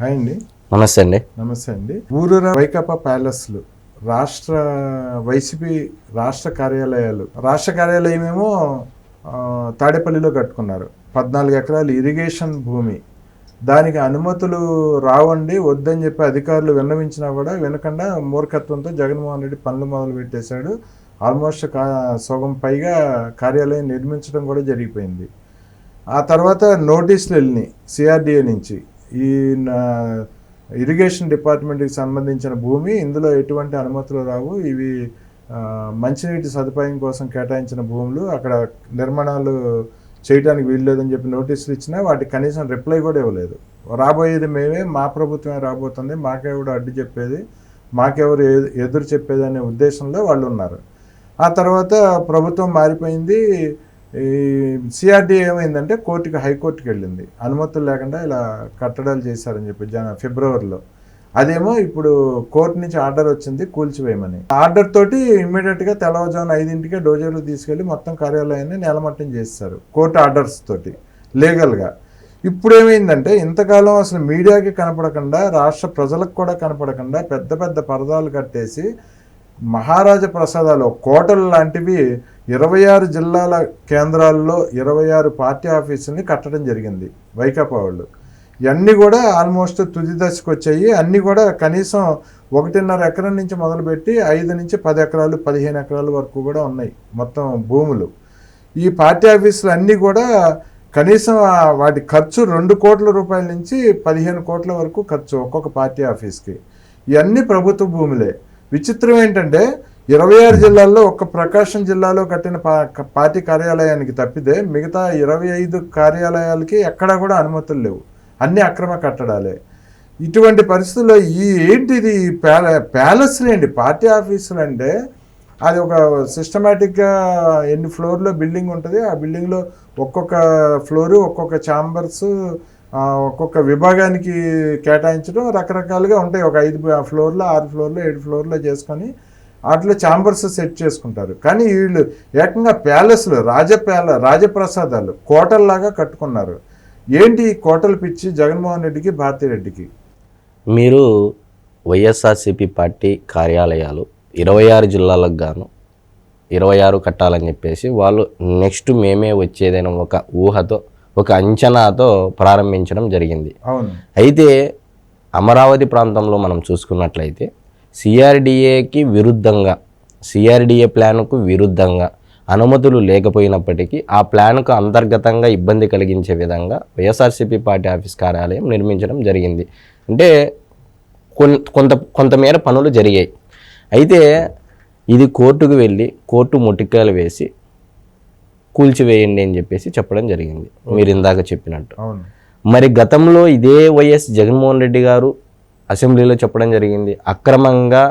Hi అండి. నమస్తే అండి. నమస్తే అండి. ఊరూరా వైకాపా ప్యాలెస్లు రాష్ట్ర వైసీపీ రాష్ట్ర కార్యాలయాలు. రాష్ట్ర కార్యాలయం ఏమో తాడేపల్లిలో కట్టుకున్నారు. పద్నాలుగు ఎకరాలు ఇరిగేషన్ భూమి. దానికి అనుమతులు రావండి వద్దని చెప్పి అధికారులు విన్నవించినా కూడా వినకుండా మూర్ఖత్వంతో జగన్మోహన్ రెడ్డి పనులు మొదలు పెట్టేశాడు. ఆల్మోస్ట్ కా సగం పైగా కార్యాలయం నిర్మించడం కూడా జరిగిపోయింది. ఆ తర్వాత నోటీసులు వెళ్ళినాయి సిఆర్డిఏ నుంచి. ఈ నా- ఇరిగేషన్ డిపార్ట్మెంట్కి సంబంధించిన భూమి ఇందులో ఎటువంటి అనుమతులు రావు. ఇవి మంచినీటి సదుపాయం కోసం కేటాయించిన భూములు అక్కడ నిర్మాణాలు చేయడానికి వీల్లేదని చెప్పి నోటీసులు ఇచ్చినా వాటికి కనీసం రిప్లై కూడా ఇవ్వలేదు. రాబోయేది మేమే మా ప్రభుత్వమే రాబోతుంది మాకెవడు అడ్డు చెప్పేది మాకెవరు ఎదురు చెప్పేది అనే ఉద్దేశంలో వాళ్ళు ఉన్నారు. ఆ తర్వాత ప్రభుత్వం మారిపోయింది. ఈ సిఆర్డీ ఏమైందంటే కోర్టుకి హైకోర్టుకి వెళ్ళింది. అనుమతులు లేకుండా ఇలా కట్టడాలు చేశారని చెప్పి జన ఫిబ్రవరిలో. అదేమో ఇప్పుడు కోర్టు నుంచి ఆర్డర్ వచ్చింది కూల్చివేయమని. ఆర్డర్ తోటి ఇమ్మీడియట్గా తెల్లవారుజామున ఐదింటికే డోజర్లు తీసుకెళ్ళి మొత్తం కార్యాలయాన్ని నేలమట్టం చేస్తారు కోర్టు ఆర్డర్స్ తోటి లీగల్గా. ఇప్పుడు ఏమైందంటే ఇంతకాలం అసలు మీడియాకి కనపడకుండా రాష్ట్ర ప్రజలకు కూడా కనపడకుండా పెద్ద పెద్ద పరదాలు కట్టేసి మహారాజ ప్రసాదాలు కోటలు లాంటివి ఇరవై ఆరు జిల్లాల కేంద్రాల్లో ఇరవై ఆరు పార్టీ ఆఫీసుల్ని కట్టడం జరిగింది వైకాపా వాళ్ళు. ఇవన్నీ కూడా ఆల్మోస్ట్ తుది దశకు వచ్చాయి. అన్నీ కూడా కనీసం ఒకటిన్నర ఎకరం నుంచి మొదలుపెట్టి ఐదు నుంచి పది ఎకరాలు పదిహేను ఎకరాల వరకు కూడా ఉన్నాయి మొత్తం భూములు. ఈ పార్టీ ఆఫీసులు అన్నీ కూడా కనీసం వాటి ఖర్చు రెండు కోట్ల రూపాయల నుంచి పదిహేను కోట్ల వరకు ఖర్చు ఒక్కొక్క పార్టీ ఆఫీస్కి. ఇవన్నీ ప్రభుత్వ భూములే. విచిత్రం ఏంటంటే ఇరవై ఆరు జిల్లాల్లో ఒక్క ప్రకాశం జిల్లాలో కట్టిన పా పార్టీ కార్యాలయానికి తప్పితే మిగతా ఇరవై ఐదు కార్యాలయాలకి ఎక్కడా కూడా అనుమతులు లేవు. అన్ని అక్రమ కట్టడాలే. ఇటువంటి పరిస్థితుల్లో ఈ ఏంటిది ఈ ప్యాల ప్యాలెస్లు పార్టీ ఆఫీసులు అంటే అది ఒక సిస్టమేటిక్గా ఎన్ని ఫ్లోర్లో బిల్డింగ్ ఉంటుంది ఆ బిల్డింగ్లో ఒక్కొక్క ఫ్లోరు ఒక్కొక్క ఛాంబర్స్ ఒక్కొక్క విభాగానికి కేటాయించడం రకరకాలుగా ఉంటాయి. ఒక ఐదు ఫ్లోర్లో ఆరు ఫ్లోర్లో ఏడు ఫ్లోర్లో చేసుకొని వాటిలో ఛాంబర్స్ సెట్ చేసుకుంటారు. కానీ వీళ్ళు ఏకంగా ప్యాలెస్లు రాజ ప్యాల రాజప్రసాదాలు కోటల్లాగా కట్టుకున్నారు. ఏంటి ఈ కోటలు పిచ్చి జగన్మోహన్ రెడ్డికి భారతిరెడ్డికి మీరు వైఎస్ఆర్సీపీ పార్టీ కార్యాలయాలు ఇరవై ఆరు జిల్లాలకు గాను ఇరవై ఆరు కట్టాలని చెప్పేసి వాళ్ళు నెక్స్ట్ మేమే వచ్చేదైన ఒక ఊహతో ఒక అంచనాతో ప్రారంభించడం జరిగింది. అయితే అమరావతి ప్రాంతంలో మనం చూసుకున్నట్లయితే సిఆర్డిఏకి విరుద్ధంగా సిఆర్డిఏ ప్లాన్కు విరుద్ధంగా అనుమతులు లేకపోయినప్పటికీ ఆ ప్లాన్కు అంతర్గతంగా ఇబ్బంది కలిగించే విధంగా వైఎస్ఆర్సీపీ పార్టీ ఆఫీస్ కార్యాలయం నిర్మించడం జరిగింది. అంటే కొంత కొంతమేర పనులు జరిగాయి. అయితే ఇది కోర్టుకు వెళ్ళి కోర్టు ముటికాయలు వేసి కూల్చివేయండి అని చెప్పేసి చెప్పడం జరిగింది. మీరు ఇందాక చెప్పినట్టు. మరి గతంలో ఇదే వైఎస్ జగన్మోహన్ రెడ్డి గారు అసెంబ్లీలో చెప్పడం జరిగింది. అక్రమంగా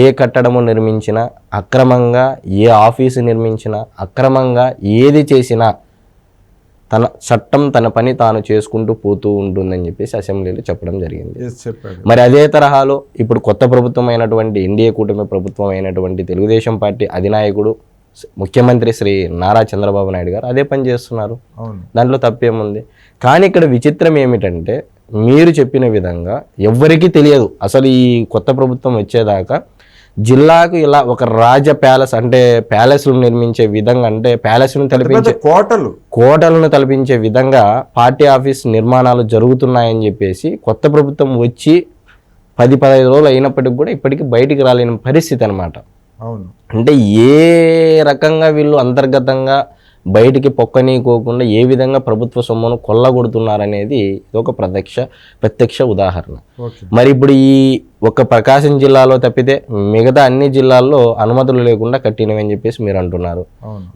ఏ కట్టడము నిర్మించినా అక్రమంగా ఏ ఆఫీసు నిర్మించినా అక్రమంగా ఏది చేసినా తన చట్టం తన పని తాను చేసుకుంటూ పోతూ ఉంటుందని చెప్పేసి అసెంబ్లీలో చెప్పడం జరిగింది. మరి అదే తరహాలో ఇప్పుడు కొత్త ప్రభుత్వం అయినటువంటి ఎన్డీఏ కూటమి ప్రభుత్వం అయినటువంటి తెలుగుదేశం పార్టీ అధినాయకుడు ముఖ్యమంత్రి శ్రీ నారా చంద్రబాబు నాయుడు గారు అదే పని చేస్తున్నారు. దాంట్లో తప్పేముంది? కానీ ఇక్కడ విచిత్రం ఏమిటంటే మీరు చెప్పిన విధంగా ఎవ్వరికీ తెలియదు. అసలు ఈ కొత్త ప్రభుత్వం వచ్చేదాకా జిల్లాకు ఇలా ఒక రాజ ప్యాలెస్ అంటే ప్యాలెస్లు నిర్మించే విధంగా అంటే ప్యాలెస్ను తలపించే కోటలు. కోటలను తలపించే విధంగా పార్టీ ఆఫీస్ నిర్మాణాలు జరుగుతున్నాయని చెప్పేసి కొత్త ప్రభుత్వం వచ్చి పది పదహైదు రోజులు అయినప్పటికి కూడా ఇప్పటికీ బయటికి రాలేని పరిస్థితి అనమాట అవును. అంటే ఏ రకంగా వీళ్ళు అంతర్గతంగా బయటికి పొక్కనీకోకుండా ఏ విధంగా ప్రభుత్వ సొమ్మును కొల్లగొడుతున్నారనేది ఒక ప్రత్యక్ష ప్రత్యక్ష ఉదాహరణ. మరి ఇప్పుడు ఈ ఒక్క ప్రకాశం జిల్లాలో తప్పితే మిగతా అన్ని జిల్లాల్లో అనుమతులు లేకుండా కట్టినవి అని చెప్పేసి మీరు అంటున్నారు.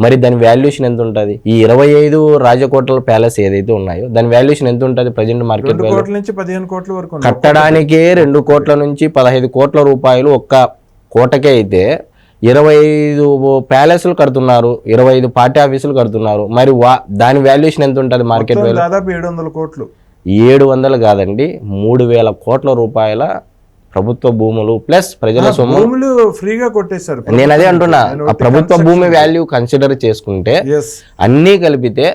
మరి దాని వాల్యుయేషన్ ఎంత ఉంటుంది ఈ ఇరవై ఐదు రాజకోటల ప్యాలెస్ ఏదైతే ఉన్నాయో దాని వాల్యుయేషన్ ఎంత ఉంటుంది ప్రజెంట్ మార్కెట్ నుంచి పదిహేను కోట్ల వరకు. కట్టడానికే రెండు కోట్ల నుంచి పదహైదు కోట్ల రూపాయలు ఒక్క కోటకే అయితే ఇరవై ఐదు ప్యాలెస్లు కడుతున్నారు ఇరవై ఐదు పార్టీ ఆఫీసులు కడుతున్నారు. మరి వా దాని వాల్యుయేషన్ ఎంత ఉంటుంది మార్కెట్ వాల్యూ దాదాపు ఏడు వందల కోట్లు. ఏడు వందలు కాదండి మూడు వేల కోట్ల రూపాయల ప్రభుత్వ భూములు ప్లస్ ప్రజల సొమ్ము. భూములు ఫ్రీగా కొట్టేశారు నేను అదే అంటున్నా ఆ ప్రభుత్వ భూమి వాల్యూ కన్సిడర్ చేసుకుంటే అన్నీ కలిపితే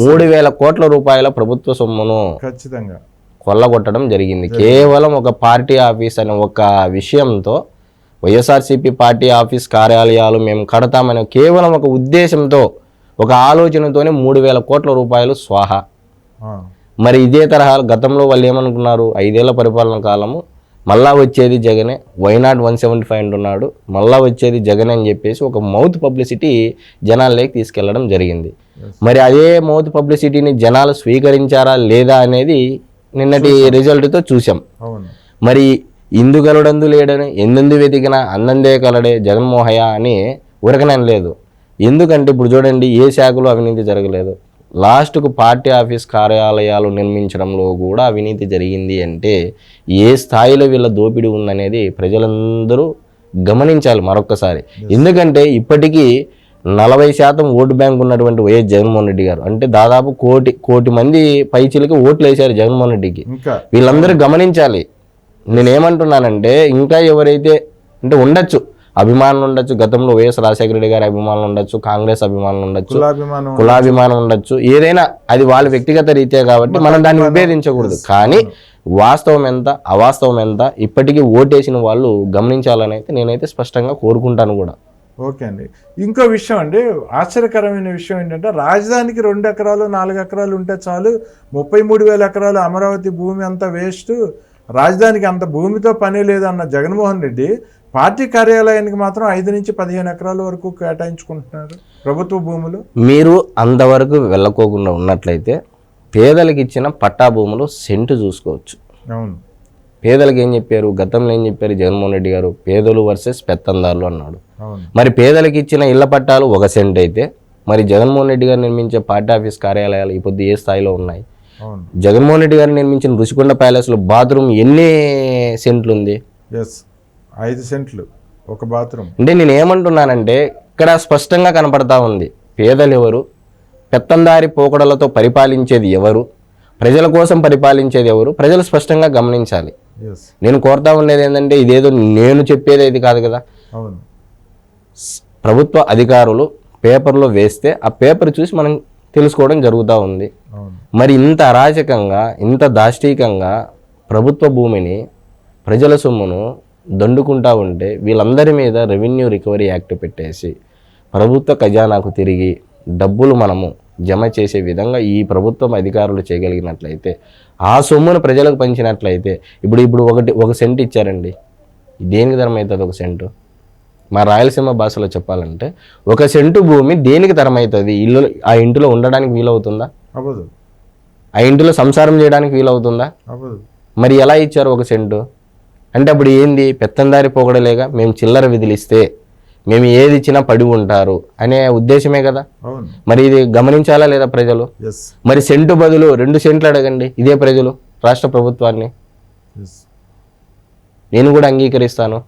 మూడు వేల కోట్ల రూపాయల ప్రభుత్వ సొమ్మును ఖచ్చితంగా. కొల్లగొట్టడం జరిగింది. కేవలం ఒక పార్టీ ఆఫీస్ అనే ఒక విషయంతో వైఎస్ఆర్సీపీ పార్టీ ఆఫీస్ కార్యాలయాలు మేము కడతామనే కేవలం ఒక ఉద్దేశంతో ఒక ఆలోచనతోనే మూడు వేల కోట్ల రూపాయలు స్వాహా. మరి ఇదే తరహా గతంలో వాళ్ళు ఏమనుకున్నారు? ఐదేళ్ళ పరిపాలన కాలము మళ్ళా వచ్చేది జగనే వైనాట్ వన్ సెవెంటీ ఫైవ్ అంటున్నాడు మళ్ళా వచ్చేది జగనే అని చెప్పేసి ఒక మౌత్ పబ్లిసిటీ జనాల్లోకి తీసుకెళ్ళడం జరిగింది. మరి అదే మౌత్ పబ్లిసిటీని జనాలు స్వీకరించారా లేదా అనేది నిన్నటి రిజల్ట్తో చూసాం. మరి ఇందు గలడందు లేడని ఎందెందు వెతికినా అందందే కలడే జగన్మోహయ అని ఉరకనం లేదు ఎందుకంటే ఇప్పుడు చూడండి ఏ శాఖలో అవినీతి జరగలేదు. లాస్ట్కు పార్టీ ఆఫీస్ కార్యాలయాలు నిర్మించడంలో కూడా అవినీతి జరిగింది అంటే ఏ స్థాయిలో వీళ్ళ దోపిడీ ఉందనేది ప్రజలందరూ గమనించాలి మరొక్కసారి. ఎందుకంటే ఇప్పటికీ నలభై శాతం ఓటు బ్యాంక్ ఉన్నటువంటి వైఎస్ జగన్మోహన్ రెడ్డి గారు అంటే దాదాపు కోటి కోటి మంది పైచీలకి ఓట్లు వేశారు జగన్మోహన్ రెడ్డికి. వీళ్ళందరూ గమనించాలి. నేనేమంటున్నానంటే ఇంకా ఎవరైతే అంటే ఉండొచ్చు అభిమానులు ఉండొచ్చు గతంలో వైఎస్ రాజశేఖర రెడ్డి గారి అభిమానులు ఉండొచ్చు కాంగ్రెస్ అభిమానులు ఉండొచ్చు కులాభిమానం కులాభిమానం ఉండొచ్చు ఏదైనా అది వాళ్ళ వ్యక్తిగత రీత్యా కాబట్టి మనం దాన్ని విభేదించకూడదు. కానీ వాస్తవం ఎంత అవాస్తవం ఎంత ఇప్పటికీ ఓటేసిన వాళ్ళు గమనించాలని అయితే నేనైతే స్పష్టంగా కోరుకుంటాను కూడా. ఓకే అండి. ఇంకో విషయం అండి ఆశ్చర్యకరమైన విషయం ఏంటంటే రాజధానికి రెండు ఎకరాలు నాలుగు ఎకరాలు ఉంటే చాలు ముప్పై మూడు వేల ఎకరాలు అమరావతి భూమి అంతా వేస్ట్ రాజధానికి అంత భూమితో పని లేదన్న జగన్మోహన్ రెడ్డి పార్టీ కార్యాలయానికి మాత్రం ఐదు నుంచి పదిహేను ఎకరాల వరకు కేటాయించుకుంటున్నారు. ప్రభుత్వ భూములు. మీరు అంతవరకు వెళ్ళకోకుండా ఉన్నట్లయితే పేదలకు ఇచ్చిన పట్టా భూములు సెంటు చూసుకోవచ్చు. అవును. పేదలకు ఏం చెప్పారు? గతంలో ఏం చెప్పారు జగన్మోహన్ రెడ్డి గారు? పేదలు వర్సెస్ పెత్తందారులు అన్నాడు. మరి పేదలకు ఇచ్చిన ఇళ్ళ పట్టాలు ఒక సెంట్ అయితే మరి జగన్మోహన్ రెడ్డి గారు నిర్మించే పార్టీ ఆఫీస్ కార్యాలయాలు ఈ పొద్దు ఏ స్థాయిలో ఉన్నాయి? జగన్మోహన్ రెడ్డి గారు నిర్మించిన రుషికొండ ప్యాలెస్లో బాత్రూమ్ ఎన్ని సెంట్లు ఉంది? ఎస్ ఐదు సెంట్లు ఒక బాత్రూమ్. అంటే నేను ఏమంటున్నానంటే ఇక్కడ స్పష్టంగా కనపడతా ఉంది. పేదలు ఎవరు? పెత్తందారి పోకడలతో పరిపాలించేది ఎవరు? ప్రజల కోసం పరిపాలించేది ఎవరు? ప్రజలు స్పష్టంగా గమనించాలి. నేను కోరుతా ఉండేది ఏంటంటే ఇదేదో నేను చెప్పేది ఇది కాదు కదా? ప్రభుత్వ అధికారులు పేపర్లో వేస్తే ఆ పేపర్ చూసి మనం తెలుసుకోవడం జరుగుతూ ఉంది. మరి ఇంత అరాచకంగా ఇంత దాష్టీకంగా ప్రభుత్వ భూమిని ప్రజల సొమ్మును దండుకుంటా ఉంటే వీళ్ళందరి మీద రెవెన్యూ రికవరీ యాక్ట్ పెట్టేసి ప్రభుత్వ ఖజానాకు తిరిగి డబ్బులు మనము జమ చేసే విధంగా ఈ ప్రభుత్వం అధికారులు చేయగలిగినట్లయితే ఆ సొమ్మును ప్రజలకు పంచినట్లయితే ఇప్పుడు ఇప్పుడు ఒకటి ఒక సెంట్ ఇచ్చారండి. దేనికి ధరం అవుతుంది ఒక సెంటు? మా రాయలసీమ భాషలో చెప్పాలంటే ఒక సెంటు భూమి దేనికి ధరం అవుతుంది ఇల్లు ఆ ఇంటిలో ఉండడానికి వీలవుతుందా? అవ్వదు. ఆ ఇంటిలో సంసారం చేయడానికి వీలవుతుందా? అవ్వదు. మరి ఎలా ఇచ్చారు ఒక సెంటు? అంటే అప్పుడు ఏంది? పెత్తందారి పోగడలేగా? మేము చిల్లర విధిలిస్తే మేము ఏది ఇచ్చినా పడి ఉంటారు అనే ఉద్దేశమే కదా? మరి ఇది గమనించాలా లేదా ప్రజలు? మరి సెంటు బదులు రెండు సెంట్లు అడగండి. ఇదే ప్రజలు రాష్ట్ర ప్రభుత్వాన్ని. నేను కూడా అంగీకరిస్తాను.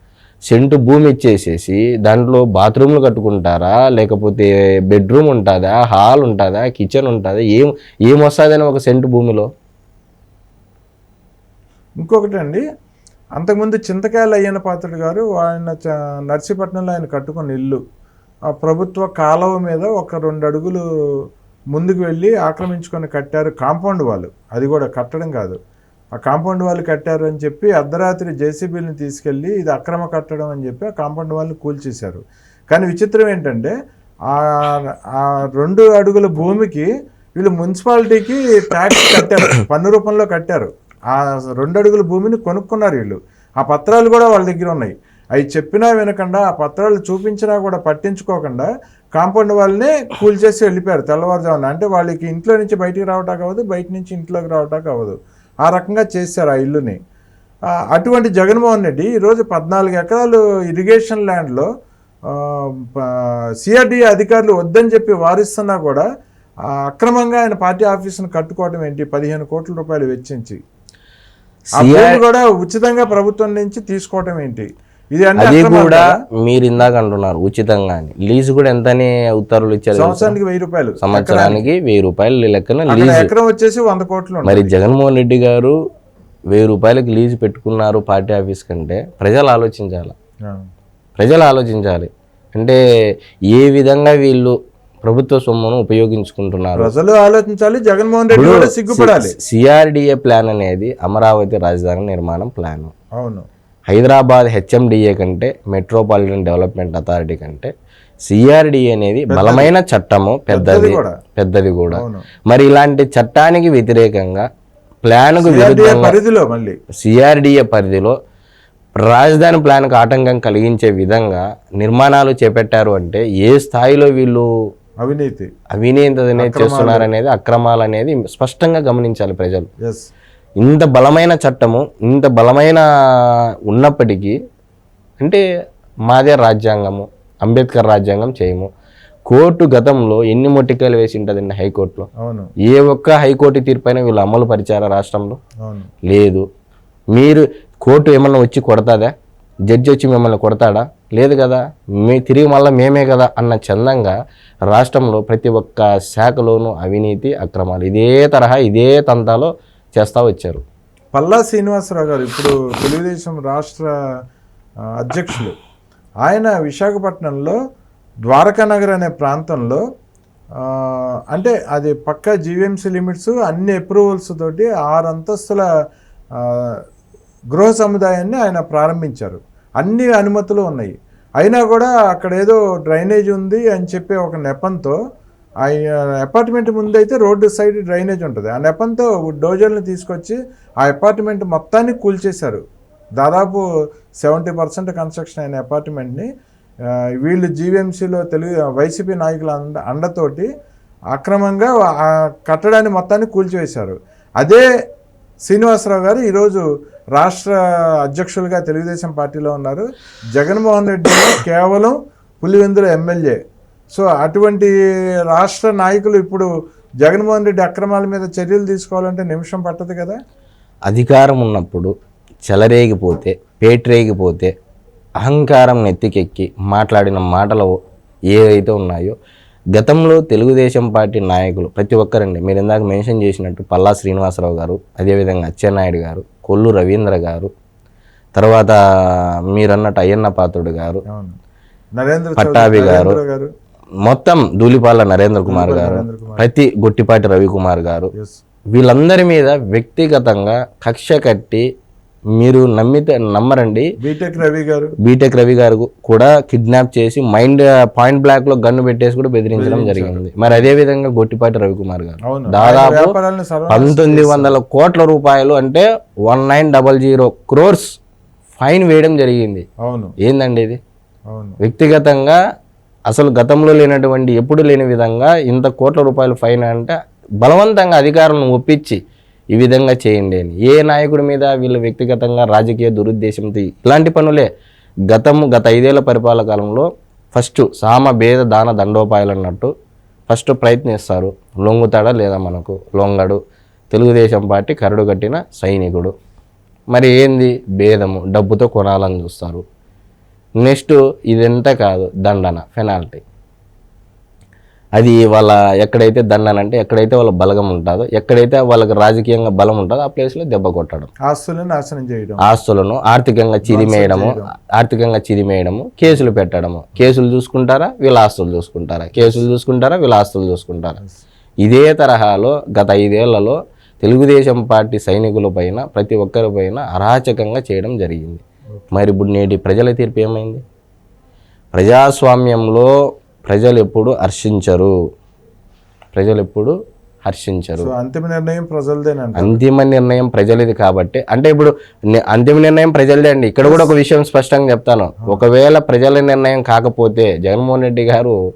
సెంటు భూమి ఇచ్చేసేసి దాంట్లో బాత్రూమ్లు కట్టుకుంటారా? లేకపోతే బెడ్రూమ్ ఉంటుందా? హాల్ ఉంటుందా? కిచెన్ ఉంటుందా? ఏం ఏం వస్తుందని ఒక సెంటు భూమిలో? ఇంకొకటి అండి అంతకుముందు చింతకాయలు అయ్యన పాత్రుడు గారు ఆయన నర్సీపట్నంలో ఆయన కట్టుకున్న ఇల్లు. ఆ ప్రభుత్వ కాలువ మీద ఒక రెండు అడుగులు ముందుకు వెళ్ళి ఆక్రమించుకొని కట్టారు కాంపౌండ్ వాళ్ళు. అది కూడా కట్టడం కాదు. ఆ కాంపౌండ్ వాళ్ళు కట్టారు అని చెప్పి అర్ధరాత్రి జేసీబీని తీసుకెళ్ళి ఇది అక్రమ కట్టడం అని చెప్పి ఆ కాంపౌండ్ వాళ్ళు కూల్చేశారు. కానీ విచిత్రం ఏంటంటే ఆ రెండు అడుగుల భూమికి వీళ్ళు మున్సిపాలిటీకి ట్యాక్స్ కట్టారు పన్ను రూపంలో కట్టారు. ఆ రెండు అడుగుల భూమిని కొనుక్కున్నారు వీళ్ళు. ఆ పత్రాలు కూడా వాళ్ళ దగ్గర ఉన్నాయి. అవి చెప్పినా వినకుండా ఆ పత్రాలు చూపించినా కూడా పట్టించుకోకుండా కాంపౌండ్ వాళ్ళనే కూల్చేసి వెళ్ళిపోయారు తెల్లవారుజామున. అంటే వాళ్ళకి ఇంట్లో నుంచి బయటికి రావటానికి అవ్వదు బయట నుంచి ఇంట్లోకి రావటానికి అవ్వదు. ఆ రకంగా చేశారు ఆ ఇల్లుని. అటువంటి జగన్మోహన్ రెడ్డి ఈరోజు పద్నాలుగు ఎకరాలు ఇరిగేషన్ ల్యాండ్లో సిఆర్డీ అధికారులు వద్దని చెప్పి వారిస్తున్నా కూడా అక్రమంగా ఆయన పార్టీ ఆఫీసును కట్టుకోవడం ఏంటి? పదిహేను కోట్ల రూపాయలు వెచ్చించి. కూడా ఉచితంగా ప్రభుత్వం నుంచి తీసుకోవటం ఏంటి? అది కూడా? మీరు ఇందాక అంటున్నారు ఉచితంగా అని. లీజు కూడా ఎంతని ఉత్తర్వులు ఇచ్చారు? సంవత్సరానికి వెయ్యి రూపాయలు. సంవత్సరానికి వెయ్యి రూపాయలు లెక్కన లీజు. ఎకరం వచ్చేసి వంద కోట్లు. మరి జగన్మోహన్ రెడ్డి గారు వెయ్యి రూపాయలకి లీజు పెట్టుకున్నారు పార్టీ ఆఫీస్ కంటే ప్రజలు ఆలోచించాలి? ప్రజలు ఆలోచించాలి. అంటే ఏ విధంగా వీళ్ళు ప్రభుత్వ సొమ్మును ఉపయోగించుకుంటున్నారు? ప్రజలు ఆలోచించాలి జగన్మోహన్ రెడ్డి కూడా సిగ్గుపడాలి. సిఆర్డిఏ ప్లాన్ అనేది అమరావతి రాజధాని నిర్మాణం ప్లాన్. అవును. హైదరాబాద్ హెచ్ఎండిఏ కంటే మెట్రోపాలిటన్ డెవలప్మెంట్ అథారిటీ కంటే సిఆర్డిఏ అనేది బలమైన చట్టము పెద్దది. పెద్దది కూడా. మరి ఇలాంటి చట్టానికి వ్యతిరేకంగా ప్లాన్కు పరిధిలో మళ్ళీ. సిఆర్డిఏ పరిధిలో రాజధాని ప్లాన్కు ఆటంకం కలిగించే విధంగా నిర్మాణాలు చేపట్టారు అంటే ఏ స్థాయిలో వీళ్ళు అవినీతి. అవినీతి అనేది చేస్తున్నారు అనేది అక్రమాలు అనేది స్పష్టంగా గమనించాలి ప్రజలు. ఇంత బలమైన చట్టము ఇంత బలమైన ఉన్నప్పటికీ అంటే మాదే రాజ్యాంగము అంబేద్కర్ రాజ్యాంగం చేయము. కోర్టు గతంలో ఎన్ని మొట్టికాయలు వేసి ఉంటుందండి హైకోర్టులో? అవును. ఏ ఒక్క హైకోర్టు తీర్పైన వీళ్ళు అమలు పరిచారా రాష్ట్రంలో? లేదు. మీరు కోర్టు ఏమన్నా వచ్చి కొడతాదా? జడ్జి వచ్చి మిమ్మల్ని కొడతాడా? లేదు కదా. మీ తిరిగి మళ్ళీ మేమే కదా అన్న చందంగా రాష్ట్రంలో ప్రతి ఒక్క శాఖలోనూ అవినీతి అక్రమాలు ఇదే తరహా ఇదే తంతాలో చేస్తూ వచ్చారు పల్లా శ్రీనివాసరావు గారు ఇప్పుడు తెలుగుదేశం రాష్ట్ర అధ్యక్షులు. ఆయన విశాఖపట్నంలో ద్వారకానగర్ అనే ప్రాంతంలో అంటే అది పక్క జీవీఎంసీ లిమిట్స్ అన్ని అప్రూవల్స్ తోటి ఆరు అంతస్తుల గృహ సముదాయాన్ని ఆయన ప్రారంభించారు. అన్ని అనుమతులు ఉన్నాయి. అయినా కూడా అక్కడ ఏదో డ్రైనేజ్ ఉంది అని చెప్పే ఒక నెపంతో ఆ అపార్ట్మెంట్ ముందైతే రోడ్డు సైడ్ డ్రైనేజ్ ఉంటుంది. ఆ నెపంతో డోజర్ని తీసుకొచ్చి ఆ అపార్ట్మెంట్ మొత్తాన్ని కూల్చేశారు. దాదాపు సెవెంటీ పర్సెంట్ కన్స్ట్రక్షన్ అయిన అపార్ట్మెంట్ని వీళ్ళు జీవీఎంసీలో తెలుగు వైసీపీ నాయకుల అండ అండతోటి అక్రమంగా ఆ కట్టడాన్ని మొత్తాన్ని కూల్చివేశారు. అదే శ్రీనివాసరావు గారు ఈరోజు రాష్ట్ర అధ్యక్షులుగా తెలుగుదేశం పార్టీలో ఉన్నారు. జగన్మోహన్ రెడ్డి కేవలం పులివెందుల ఎమ్మెల్యే. సో అటువంటి రాష్ట్ర నాయకులు ఇప్పుడు జగన్మోహన్ రెడ్డి అక్రమాల మీద చర్యలు తీసుకోవాలంటే నిమిషం పట్టదు కదా అధికారం ఉన్నప్పుడు చెలరేగిపోతే పేట్రేగిపోతే అహంకారం నెత్తికెక్కి మాట్లాడిన మాటలు ఏవైతే ఉన్నాయో గతంలో తెలుగుదేశం పార్టీ నాయకులు ప్రతి ఒక్కరండి మీరు ఇందాక మెన్షన్ చేసినట్టు పల్లా శ్రీనివాసరావు గారు అదేవిధంగా అచ్చెన్నాయుడు గారు కొల్లు రవీంద్ర గారు తర్వాత మీరన్నట్టు అయ్యన్న పాత్రుడు గారు పట్టాభి గారు. మొత్తం ధూళిపాల నరేంద్ర కుమార్ గారు ప్రతి గొట్టిపాటి రవికుమార్ గారు. వీళ్ళందరి మీద వ్యక్తిగతంగా కక్ష కట్టి మీరు నమ్మితే నమ్మరండి. బీటెక్ రవి గారు. బీటెక్ రవి గారు కూడా కిడ్నాప్ చేసి మైండ్ పాయింట్ బ్లాక్లో గన్ను పెట్టేసి కూడా బెదిరించడం జరిగింది. మరి అదే విధంగా గొట్టిపాటి రవికుమార్ గారు. దాదాపు పంతొమ్మిది వందల కోట్ల రూపాయలు అంటే one nine double zero crores fine వేయడం జరిగింది. అవును. ఏందండి ఇది? వ్యక్తిగతంగా అసలు గతంలో లేనటువంటి ఎప్పుడు లేని విధంగా ఇంత కోట్ల రూపాయలు ఫైన్ అంటే బలవంతంగా అధికారులను ఒప్పించి ఈ విధంగా చేయండి అని. ఏ నాయకుడి మీద వీళ్ళు వ్యక్తిగతంగా రాజకీయ దురుద్దేశంతో ఇలాంటి పనులే. గతము గత ఐదేళ్ళ పరిపాలన కాలంలో ఫస్ట్ సామ భేద దాన దండోపాయాలు అన్నట్టు ఫస్ట్ ప్రయత్నిస్తారు. లొంగుతాడా లేదా మనకు? లొంగడు. తెలుగుదేశం పార్టీ కరడు కట్టిన సైనికుడు. మరి ఏంది? భేదము. డబ్బుతో కొనాలని చూస్తారు. నెక్స్ట్ ఇదంతా కాదు దండన పెనాల్టీ అది వాళ్ళ ఎక్కడైతే దండన అంటే ఎక్కడైతే వాళ్ళ బలగం ఉంటుందో ఎక్కడైతే వాళ్ళకి రాజకీయంగా బలం ఉంటుందో ఆ ప్లేస్లో దెబ్బ కొట్టడం. ఆస్తులను నాశనం చేయడం. ఆస్తులను ఆర్థికంగా చిరిమేయడము ఆర్థికంగా చిరిమేయడము కేసులు పెట్టడము. కేసులు చూసుకుంటారా? వీళ్ళ ఆస్తులు చూసుకుంటారా? కేసులు చూసుకుంటారా? వీళ్ళ ఆస్తులు చూసుకుంటారా? ఇదే తరహాలో గత ఐదేళ్ళలో తెలుగుదేశం పార్టీ సైనికుల పైన ప్రతి ఒక్కరి పైన అరాచకంగా చేయడం జరిగింది. మరి ఇప్పుడు నేటి ప్రజల తీర్పు ఏమైంది? ప్రజాస్వామ్యంలో ప్రజలు ఎప్పుడు హర్షించరు. ప్రజలు ఎప్పుడు హర్షించరు. అంతిమ నిర్ణయం ప్రజలదేనంట అంతిమ నిర్ణయం ప్రజలది కాబట్టి. అంటే ఇప్పుడు అంతిమ నిర్ణయం ప్రజలదే అండి. ఇక్కడ కూడా ఒక విషయం స్పష్టంగా చెప్తాను. ఒకవేళ ప్రజల నిర్ణయం కాకపోతే జగన్మోహన్ రెడ్డి గారు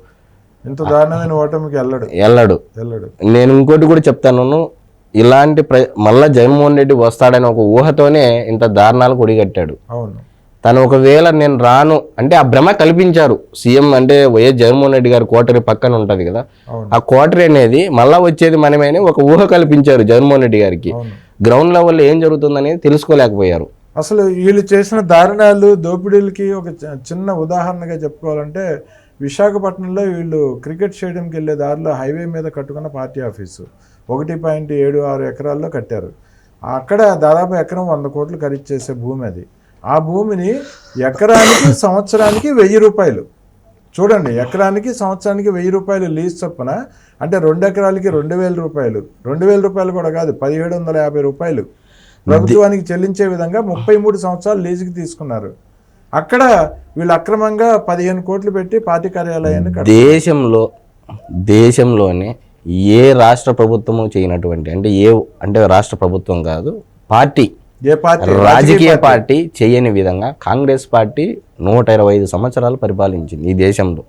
ఇంత దారుణమైన ఓటమికి వెళ్ళడు. వెళ్ళడు. వెళ్ళడు. నేను ఇంకోటి కూడా చెప్తాను. ఇలాంటి ప్ర మళ్ళా జగన్మోహన్ రెడ్డి వస్తాడని ఒక ఊహతోనే ఇంత దారుణాలు కొడిగట్టాడు అవును. తను ఒకవేళ నేను రాను అంటే ఆ భ్రమ కల్పించారు. సీఎం అంటే వైఎస్ జగన్మోహన్ రెడ్డి గారి కోటరీ పక్కన ఉంటది కదా. ఆ కోటరీ అనేది మళ్ళా వచ్చేది మనమే అని ఒక ఊహ కల్పించారు జగన్మోహన్ రెడ్డి గారికి. గ్రౌండ్ లెవెల్లో ఏం జరుగుతుందనేది తెలుసుకోలేకపోయారు. అసలు వీళ్ళు చేసిన దారుణాలు దోపిడీలకి ఒక చిన్న ఉదాహరణగా చెప్పుకోవాలంటే విశాఖపట్నంలో వీళ్ళు క్రికెట్ స్టేడియంకి వెళ్ళే దారిలో హైవే మీద కట్టుకున్న పార్టీ ఆఫీసు. ఒకటి పాయింట్ ఏడు ఆరు ఎకరాల్లో కట్టారు. అక్కడ దాదాపు ఎకరం వంద కోట్లు ఖరీదు చేసే భూమి అది. ఆ భూమిని ఎకరానికి సంవత్సరానికి వెయ్యి రూపాయలు. చూడండి ఎకరానికి సంవత్సరానికి వెయ్యి రూపాయలు లీజ్ చొప్పున అంటే రెండు ఎకరాలకి రెండు వేల రూపాయలు. రెండు వేల రూపాయలు కూడా కాదు పదిహేడు వందల యాభై రూపాయలు. ప్రభుత్వానికి చెల్లించే విధంగా ముప్పై మూడు సంవత్సరాలు లీజుకి తీసుకున్నారు. అక్కడ వీళ్ళు అక్రమంగా పదిహేను కోట్లు పెట్టి పార్టీ కార్యాలయాన్ని దేశంలో దేశంలోనే ఏ రాష్ట్ర ప్రభుత్వము చేయనటువంటి అంటే ఏ అంటే రాష్ట్ర ప్రభుత్వం కాదు పార్టీ. ఏ పార్టీ? రాజకీయ పార్టీ. చేయని విధంగా కాంగ్రెస్ పార్టీ నూట ఇరవై ఐదు సంవత్సరాలు పరిపాలించింది ఈ దేశంలో.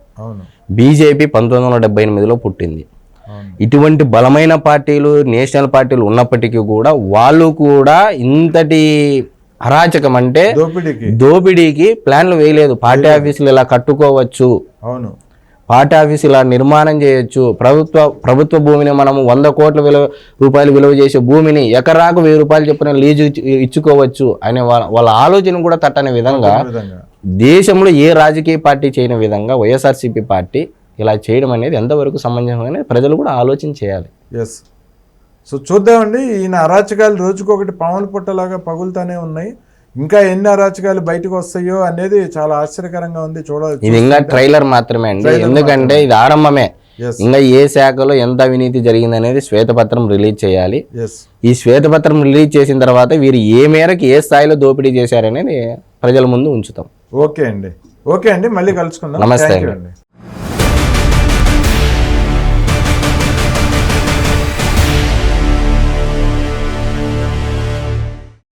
బీజేపీ పంతొమ్మిది వందల డెబ్బై ఎనిమిదిలో పుట్టింది. ఇటువంటి బలమైన పార్టీలు నేషనల్ పార్టీలు ఉన్నప్పటికీ కూడా వాళ్ళు కూడా ఇంతటి అరాచకం అంటే దోపిడీకి. దోపిడీకి ప్లాన్లు వేయలేదు. పార్టీ ఆఫీసులు ఇలా కట్టుకోవచ్చు? అవును. పార్టీ ఆఫీస్ ఇలా నిర్మాణం చేయొచ్చు. ప్రభుత్వ ప్రభుత్వ భూమిని మనము వంద కోట్ల విలువ రూపాయలు విలువ చేసే భూమిని ఎకరాకు వెయ్యి రూపాయలు చెప్పిన లీజు ఇచ్చు- ఇచ్చుకోవచ్చు అనే వాళ్ళ వాళ్ళ ఆలోచన కూడా తట్టని విధంగా దేశంలో ఏ రాజకీయ పార్టీ చేయని విధంగా వైఎస్ఆర్సీపీ పార్టీ ఇలా చేయడం అనేది ఎంతవరకు అనేది ప్రజలు కూడా ఆలోచన చేయాలి. ఎస్ సో చూద్దామండి. ఈయన అరాచకాలు రోజుకొకటి పాముల పుట్టలాగా పగులుతానే ఉన్నాయి. ఇంకా ఎన్ని అరాచకాలు బయటకు వస్తాయో అనేది చాలా ఆశ్చర్యకరంగా ఉంది చూడవచ్చు ఇది ఇంకా ట్రైలర్ మాత్రమే అండి. ఎందుకంటే ఇది ఆరంభమే. ఇంకా ఏ శాఖలో ఎంత అవినీతి జరిగింది అనేది శ్వేతపత్రం రిలీజ్ చేయాలి. ఈ శ్వేతపత్రం రిలీజ్ చేసిన తర్వాత వీరు ఏ మేరకు ఏ స్థాయిలో దోపిడీ చేశారనేది ప్రజల ముందు ఉంచుతాం. ఓకే అండి. ఓకే అండి. మళ్ళీ కలుసుకుందాం. నమస్తే. అండి.